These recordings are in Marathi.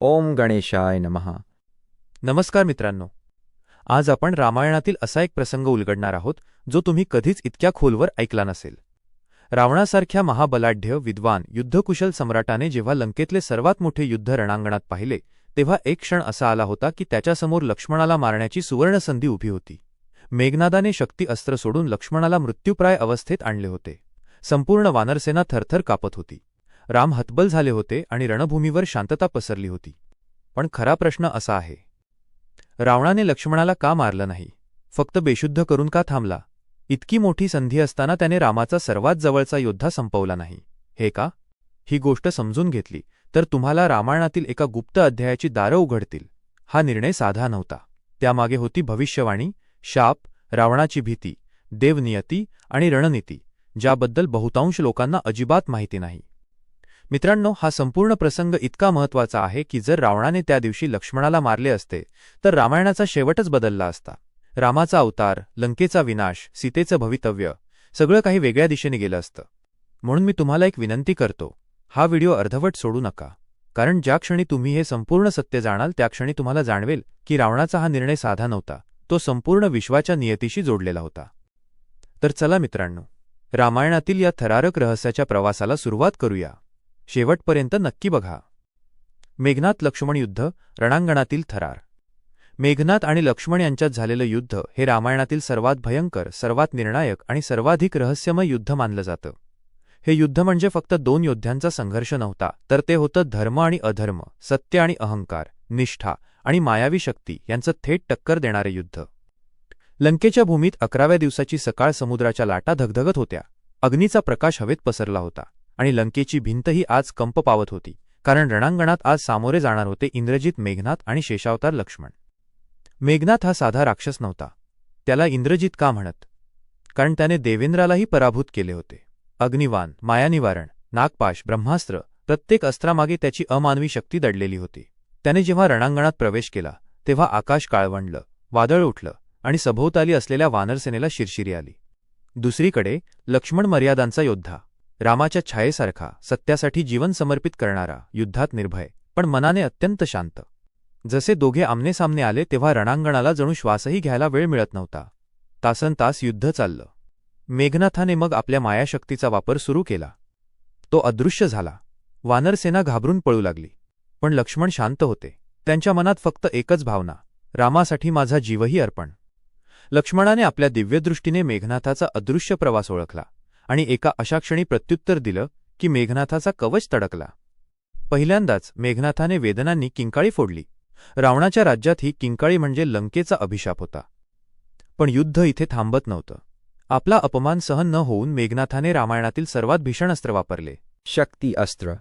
ओम गणेशाय नमहा नमस्कार मित्रांनो. आज आपण रामायणातील असा एक प्रसंग उलगडणार आहोत जो तुम्ही कधीच इतक्या खोलवर ऐकला नसेल. रावणासारख्या महाबलाढ्य विद्वान युद्धकुशल सम्राटाने जेव्हा लंकेतले सर्वात मोठे युद्ध रणांगणात पाहिले तेव्हा एक क्षण असा आला होता की त्याच्यासमोर लक्ष्मणाला मारण्याची सुवर्णसंधी उभी होती. मेघनादाने शक्ती अस्त्र सोडून लक्ष्मणाला मृत्यूप्राय अवस्थेत आणले होते. संपूर्ण वानरसेना थरथर कापत होती. राम हतबल झाले होते आणि रणभूमीवर शांतता पसरली होती. पण खरा प्रश्न असा आहे. रावणाने लक्ष्मणाला का मारलं नाही? फक्त बेशुद्ध करून का थांबला? इतकी मोठी संधी असताना त्याने रामाचा सर्वात जवळचा योद्धा संपवला नाही. हे का? ही गोष्ट समजून घेतली तर तुम्हाला रामायणातील एका गुप्त अध्यायाची दारं उघडतील. हा निर्णय साधा नव्हता. त्यामागे होती भविष्यवाणी शाप रावणाची भीती देवनियती आणि रणनीती ज्याबद्दल बहुतांश लोकांना अजिबात माहिती नाही. मित्रांनो हा संपूर्ण प्रसंग इतका महत्त्वाचा आहे की जर रावणाने त्या दिवशी लक्ष्मणाला मारले असते तर रामायणाचा शेवटच बदलला असता. रामाचा अवतार लंकेचा विनाश सीतेचं भवितव्य सगळं काही वेगळ्या दिशेने गेलं असतं. म्हणून मी तुम्हाला एक विनंती करतो हा व्हिडिओ अर्धवट सोडू नका. कारण ज्या क्षणी तुम्ही हे संपूर्ण सत्य जाणाल त्या क्षणी तुम्हाला जाणवेल की रावणाचा हा निर्णय साधा नव्हता. तो संपूर्ण विश्वाच्या नियतीशी जोडलेला होता. तर चला मित्रांनो रामायणातील या थरारक रहस्याच्या प्रवासाला सुरुवात करूया. शेवटपर्यंत नक्की बघा. मेघनाथ लक्ष्मण युद्ध रणांगणातील थरार. मेघनाथ आणि लक्ष्मण यांच्यात झालेलं युद्ध हे रामायणातील सर्वात भयंकर सर्वात निर्णायक आणि सर्वाधिक रहस्यमय युद्ध मानलं जातं. हे युद्ध म्हणजे फक्त दोन योद्ध्यांचा संघर्ष नव्हता तर ते होतं धर्म आणि अधर्म सत्य आणि अहंकार निष्ठा आणि मायावी शक्ती यांचं थेट टक्कर देणारे युद्ध. लंकेच्या भूमीत अकराव्या दिवसाची सकाळ समुद्राच्या लाटा धगधगत होत्या. अग्नीचा प्रकाश हवेत पसरला होता. आणि लंकेची भिंतही आज कंप पावत होती कारण रणांगणात आज सामोरे जाणार होते इंद्रजित मेघनाथ आणि शेषावतार लक्ष्मण. मेघनाथ हा साधा राक्षस नव्हता. त्याला इंद्रजित का म्हणत? कारण त्याने देवेंद्रालाही पराभूत केले होते. अग्निवान मायानिवारण नागपाश ब्रह्मास्त्र प्रत्येक अस्त्रामागे त्याची अमानवी शक्ती दडलेली होती. त्याने जेव्हा रणांगणात प्रवेश केला तेव्हा आकाश काळवंडलं वादळ उठलं आणि सभोवताली असलेल्या वानरसेनेला शिरशिरी आली. दुसरीकडे लक्ष्मण मर्यादांचा योद्धा. रामाच्या छायेसारखा सत्यासाठी जीवन समर्पित करणारा युद्धात निर्भय पण मनाने अत्यंत शांत. जसे दोघे आमनेसामने आले तेव्हा रणांगणाला जणू श्वासही घ्यायला वेळ मिळत नव्हता. तासन तास युद्ध चाललं. मेघनाथाने मग आपल्या मायाशक्तीचा वापर सुरू केला. तो अदृश्य झाला. वानरसेना घाबरून पळू लागली. पण लक्ष्मण शांत होते. त्यांच्या मनात फक्त एकच भावना रामासाठी माझा जीवही अर्पण. लक्ष्मणाने आपल्या दिव्यदृष्टीने मेघनाथाचा अदृश्य प्रवास ओळखला. आणि एका अशा क्षणी प्रत्युत्तर दिलं की मेघनाथाचा कवच तडकला. पहिल्यांदाच मेघनाथाने वेदनांनी किंकाळी फोडली. रावणाच्या राज्यात ही किंकाळी म्हणजे लंकेचा अभिशाप होता. पण युद्ध इथे थांबत नव्हतं. आपला अपमान सहन न होऊन मेघनाथाने रामायणातील सर्वात भीषण अस्त्र वापरले. शक्ती अस्त्र.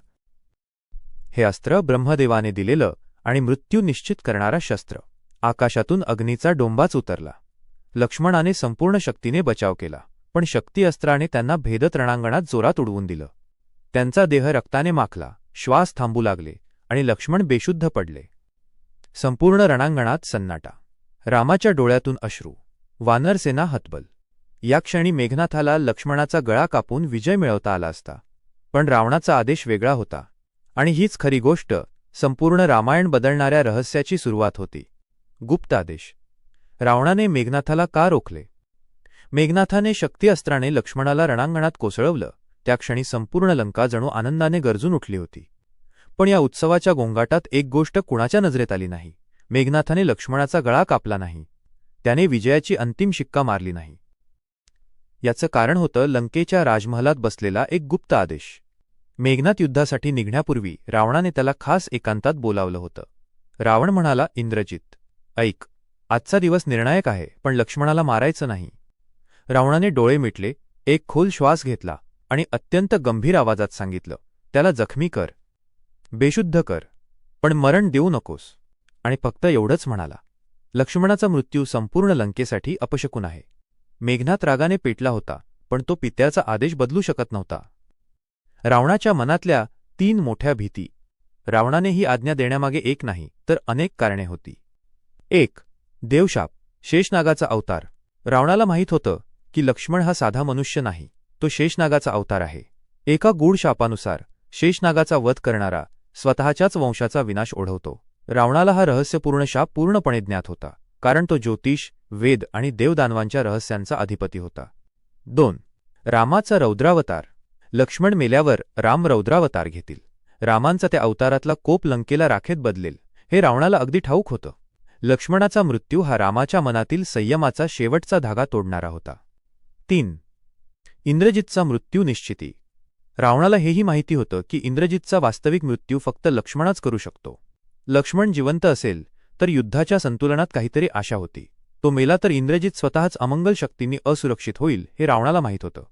हे अस्त्र ब्रह्मदेवाने दिलेलं आणि मृत्यू निश्चित करणारा शस्त्र. आकाशातून अग्नीचा डोंबाच उतरला. लक्ष्मणाने संपूर्ण शक्तीने बचाव केला. पण शक्ती अस्त्राने त्यांना भेदत रणांगणात जोरात उडवून दिलं. त्यांचा देह रक्ताने माखला श्वास थांबू लागले आणि लक्ष्मण बेशुद्ध पडले. संपूर्ण रणांगणात सन्नाटा. रामाच्या डोळ्यातून अश्रू. वानरसेना हतबल. या क्षणी मेघनाथाला लक्ष्मणाचा गळा कापून विजय मिळवता आला असता. पण रावणाचा आदेश वेगळा होता. आणि हीच खरी गोष्ट संपूर्ण रामायण बदलणाऱ्या रहस्याची सुरुवात होती. गुप्त आदेश. रावणाने मेघनाथाला का रोखले? मेघनाथाने शक्ती अस्त्राने लक्ष्मणाला रणांगणात कोसळवलं. त्या क्षणी संपूर्ण लंका जणू आनंदाने गरजून उठली होती. पण या उत्सवाच्या गोंगाटात एक गोष्ट कुणाच्या नजरेत आली नाही. मेघनाथाने लक्ष्मणाचा गळा कापला नाही. त्याने विजयाची अंतिम शिक्का मारली नाही. याचं कारण होतं लंकेच्या राजमहलात बसलेला एक गुप्त आदेश. मेघनाथ युद्धासाठी निघण्यापूर्वी रावणाने त्याला खास एकांतात बोलावलं होतं. रावण म्हणाला इंद्रजित ऐक आजचा दिवस निर्णायक आहे पण लक्ष्मणाला मारायचं नाही. रावणाने डोळे मिटले एक खोल श्वास घेतला आणि अत्यंत गंभीर आवाजात सांगितलं त्याला जखमी कर. बेशुद्ध कर. पण मरण देऊ नकोस. आणि फक्त एवढंच म्हणाला लक्ष्मणाचा मृत्यू संपूर्ण लंकेसाठी अपशकून आहे. मेघनाथ रागाने पेटला होता पण तो पित्याचा आदेश बदलू शकत नव्हता. रावणाच्या मनातल्या तीन मोठ्या भीती रावणाने ही आज्ञा देण्यामागे एक नाही तर अनेक कारणे होती. एक देवशाप शेषनागाचा अवतार. रावणाला माहीत होतं की लक्ष्मण हा साधा मनुष्य नाही तो शेषनागाचा अवतार आहे. एका गूढ शापानुसार शेषनागाचा वध करणारा स्वतःच्याच वंशाचा विनाश ओढवतो. रावणाला हा रहस्यपूर्ण शाप पूर्णपणे ज्ञात होता कारण तो ज्योतिष वेद आणि देवदानवांच्या रहस्यांचा अधिपती होता. दोन. रामाचा रौद्रावतार. लक्ष्मण मेल्यावर राम रौद्रावतार घेतील. रामांचा त्या अवतारातला कोप लंकेला राखेत बदलेल हे रावणाला अगदी ठाऊक होतं. लक्ष्मणाचा मृत्यू हा रामाच्या मनातील संयमाचा शेवटचा धागा तोडणारा होता. तीन. इंद्रजितचा मृत्यू निश्चिती. रावणाला हेही माहिती होतं की इंद्रजितचा वास्तविक मृत्यू फक्त लक्ष्मणच करू शकतो. लक्ष्मण जिवंत असेल तर युद्धाच्या संतुलनात काहीतरी आशा होती. तो मेला तर इंद्रजित स्वतःच अमंगल शक्तींनी असुरक्षित होईल हे रावणाला माहीत होतं.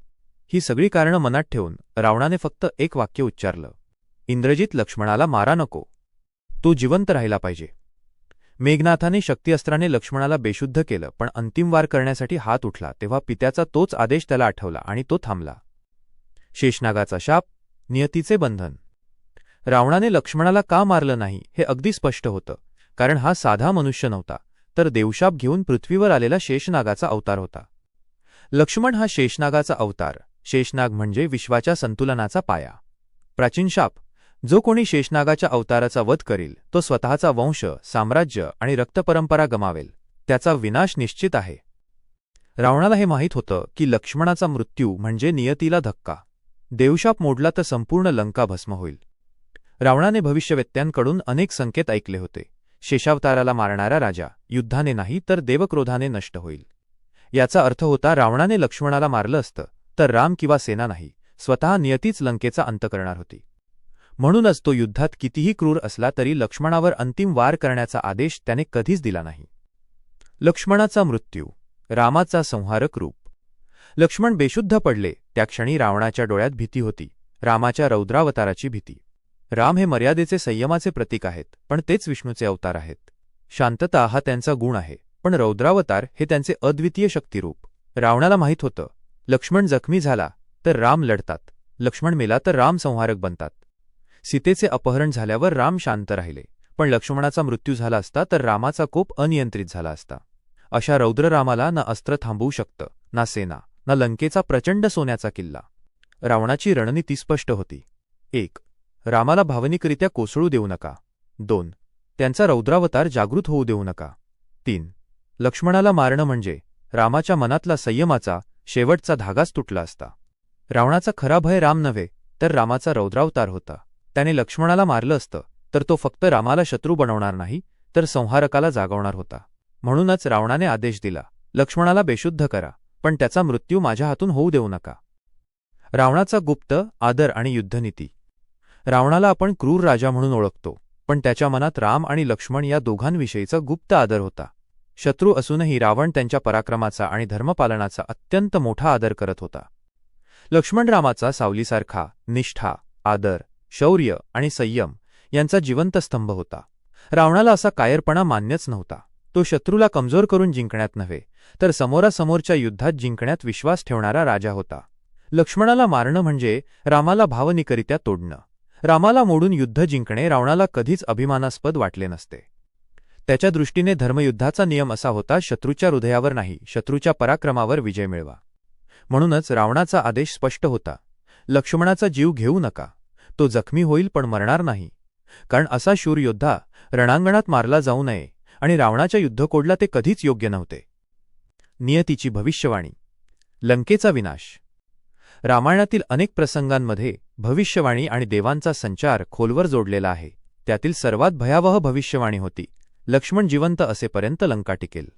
ही सगळी कारणं मनात ठेवून रावणाने फक्त एक वाक्य उच्चारलं. इंद्रजित लक्ष्मणाला मारा नको. तो जिवंत राहिला पाहिजे. मेघनाथाने शक्तिअस्त्राने लक्ष्मणाला बेशुद्ध केलं पण अंतिम वार करण्यासाठी हात उठला तेव्हा पित्याचा तोच आदेश त्याला आठवला आणि तो थांबला. शेषनागाचा शाप नियतीचे बंधन. रावणाने लक्ष्मणाला का मारलं नाही हे अगदी स्पष्ट होतं कारण हा साधा मनुष्य नव्हता तर देवशाप घेऊन पृथ्वीवर आलेला शेषनागाचा अवतार होता. लक्ष्मण हा शेषनागाचा अवतार शेषनाग म्हणजे विश्वाच्या संतुलनाचा पाया. प्राचीन शाप जो कोणी शेषनागाच्या अवताराचा वध करील तो स्वतःचा वंश साम्राज्य आणि रक्तपरंपरा गमावेल त्याचा विनाश निश्चित आहे. रावणाला हे माहीत होतं की लक्ष्मणाचा मृत्यू म्हणजे नियतीला धक्का. देवशाप मोडला तर संपूर्ण लंका भस्म होईल. रावणाने भविष्यवेत्यांकडून अनेक संकेत ऐकले होते. शेषावताराला मारणारा राजा युद्धाने नाही तर देवक्रोधाने नष्ट होईल. याचा अर्थ होता रावणाने लक्ष्मणाला मारलं असतं तर राम किंवा सेना नाही स्वतः नियतीच लंकेचा अंत करणार होती. म्हणूनच तो युद्धात कितीही क्रूर असला तरी लक्ष्मणावर अंतिम वार करण्याचा आदेश त्याने कधीच दिला नाही. लक्ष्मणाचा मृत्यू रामाचा संहारक रूप. लक्ष्मण बेशुद्ध पडले त्या क्षणी रावणाच्या डोळ्यात भीती होती रामाच्या रौद्रावताराची भीती. राम हे मर्यादेचे संयमाचे प्रतीक आहेत पण तेच विष्णूचे अवतार आहेत. शांतता हा त्यांचा गुण आहे पण रौद्रावतार हे त्यांचे अद्वितीय शक्तिरूप. रावणाला माहीत होतं लक्ष्मण जखमी झाला तर राम लढतात. लक्ष्मण मेला तर राम संहारक बनतात. सीतेचे अपहरण झाल्यावर राम शांत राहिले. पण लक्ष्मणाचा मृत्यू झाला असता तर रामाचा कोप अनियंत्रित झाला असता. अशा रौद्ररामाला ना अस्त्र थांबवू शकतं ना सेना ना लंकेचा प्रचंड सोन्याचा किल्ला. रावणाची रणनीती स्पष्ट होती. एक रामाला भावनिकरित्या कोसळू देऊ नका. दोन त्यांचा रौद्रावतार जागृत होऊ देऊ नका. तीन लक्ष्मणाला मारणं म्हणजे रामाच्या मनातला संयमाचा शेवटचा धागाच तुटला असता. रावणाचा खरा भय राम नव्हे तर रामाचा रौद्रावतार होता. त्याने लक्ष्मणाला मारलं असतं तर तो फक्त रामाला शत्रू बनवणार नाही तर संहारकाला जागवणार होता. म्हणूनच रावणाने आदेश दिला लक्ष्मणाला बेशुद्ध करा पण त्याचा मृत्यू माझ्या हातून होऊ देऊ नका. रावणाचा गुप्त आदर आणि युद्धनीती. रावणाला आपण क्रूर राजा म्हणून ओळखतो पण त्याच्या मनात राम आणि लक्ष्मण या दोघांविषयीचा गुप्त आदर होता. शत्रू असूनही रावण त्यांच्या पराक्रमाचा आणि धर्मपालनाचा अत्यंत मोठा आदर करत होता. लक्ष्मण रामाचा सावलीसारखा निष्ठा आदर शौर्य आणि संयम यांचा जिवंत स्तंभ होता. रावणाला असा कायरपणा मान्यच नव्हता. तो शत्रूला कमजोर करून जिंकण्यात नव्हे तर समोरासमोरच्या युद्धात जिंकण्यात विश्वास ठेवणारा राजा होता. लक्ष्मणाला मारणं म्हणजे रामाला भावनिकरित्या तोडणं. रामाला मोडून युद्ध जिंकणे रावणाला कधीच अभिमानास्पद वाटले नसते. त्याच्या दृष्टीने धर्मयुद्धाचा नियम असा होता शत्रूच्या हृदयावर नाही शत्रूच्या पराक्रमावर विजय मिळवा. म्हणूनच रावणाचा आदेश स्पष्ट होता. लक्ष्मणाचा जीव घेऊ नका. तो जखमी होईल पण मरणार नाही. कारण असा शूर योद्धा रणांगणात मारला जाऊ नये आणि रावणाच्या युद्धकोडला ते कधीच योग्य नव्हते. नियतीची भविष्यवाणी. लंकेचा विनाश. रामायणातील अनेक प्रसंगांमध्ये भविष्यवाणी आणि देवांचा संचार खोलवर जोडलेला आहे. त्यातील सर्वात भयावह भविष्यवाणी होती. लक्ष्मण जिवंत असेपर्यंत लंका टिकेल.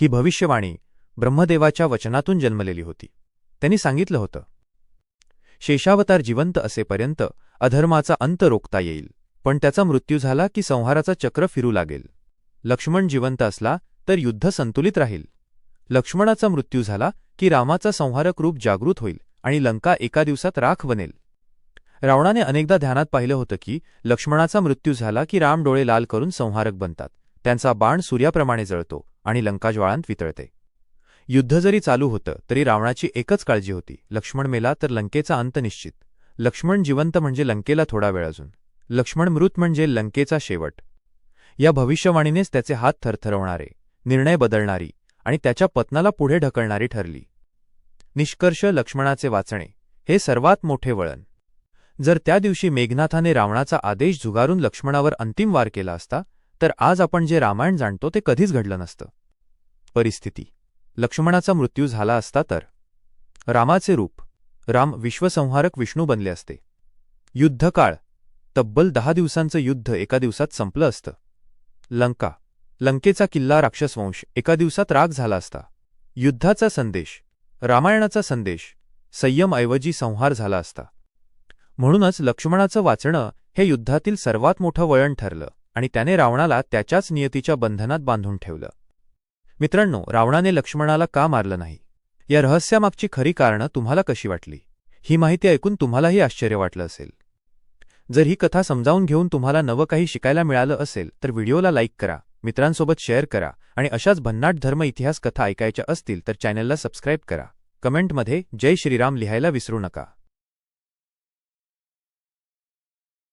ही भविष्यवाणी ब्रह्मदेवाच्या वचनातून जन्मलेली होती. त्यांनी सांगितलं होतं शेषावतार जिवंत असेपर्यंत अधर्माचा अंत रोखता येईल. पण त्याचा मृत्यू झाला की संहाराचा चक्र फिरू लागेल. लक्ष्मण जिवंत असला तर युद्ध संतुलित राहील. लक्ष्मणाचा मृत्यू झाला की रामाचा संहारक रूप जागृत होईल आणि लंका एका दिवसात राख बनेल. रावणाने अनेकदा ध्यानात पाहिलं होतं की लक्ष्मणाचा मृत्यू झाला की राम डोळे लाल करून संहारक बनतात. त्यांचा बाण सूर्याप्रमाणे जळतो आणि लंका ज्वाळांत वितळते. युद्ध जरी चालू होतं तरी रावणाची एकच काळजी होती. लक्ष्मण मेला तर लंकेचा अंत निश्चित. लक्ष्मण जिवंत म्हणजे लंकेला थोडा वेळ अजून. लक्ष्मण मृत म्हणजे लंकेचा शेवट. या भविष्यवाणीनेच त्याचे हात थरथरवणारे निर्णय बदलणारी आणि त्याच्या पत्नाला पुढे ढकलणारी ठरली. निष्कर्ष लक्ष्मणाचे वाचणे हे सर्वात मोठे वळण. जर त्या दिवशी मेघनाथाने रावणाचा आदेश झुगारून लक्ष्मणावर अंतिम वार केला असता तर आज आपण जे रामायण जाणतो ते कधीच घडलं नसतं. परिस्थिती लक्ष्मणाचा मृत्यू झाला असता तर. रामाचे रूप. राम विश्वसंहारक विष्णू बनले असते. युद्धकाळ. तब्बल दहा दिवसांचं युद्ध एका दिवसात संपलं असतं. लंका. लंकेचा किल्ला राक्षसवंश एका दिवसात राग झाला असता. युद्धाचा संदेश. रामायणाचा संदेश. संयमऐवजी संहार झाला असता. म्हणूनच लक्ष्मणाचं वाचणं हे युद्धातील सर्वात मोठं वळण ठरलं आणि त्याने रावणाला त्याच्याच नियतीच्या बंधनात बांधून ठेवलं. मित्रांनो रावणाने लक्ष्मणाला का मारलं नाही? या रहस्यामागची खरी कारणं तुम्हाला कशी वाटली? ही माहिती ऐकून तुम्हालाही आश्चर्य वाटलं असेल. जर ही कथा समजावून घेऊन तुम्हाला नवं काही शिकायला मिळालं असेल तर व्हिडिओला लाईक करा मित्रांसोबत शेअर करा आणि अशाच भन्नाट धर्म इतिहास कथा ऐकायच्या असतील तर चॅनलला सबस्क्राईब करा. कमेंटमध्ये जय श्रीराम लिहायला विसरू नका.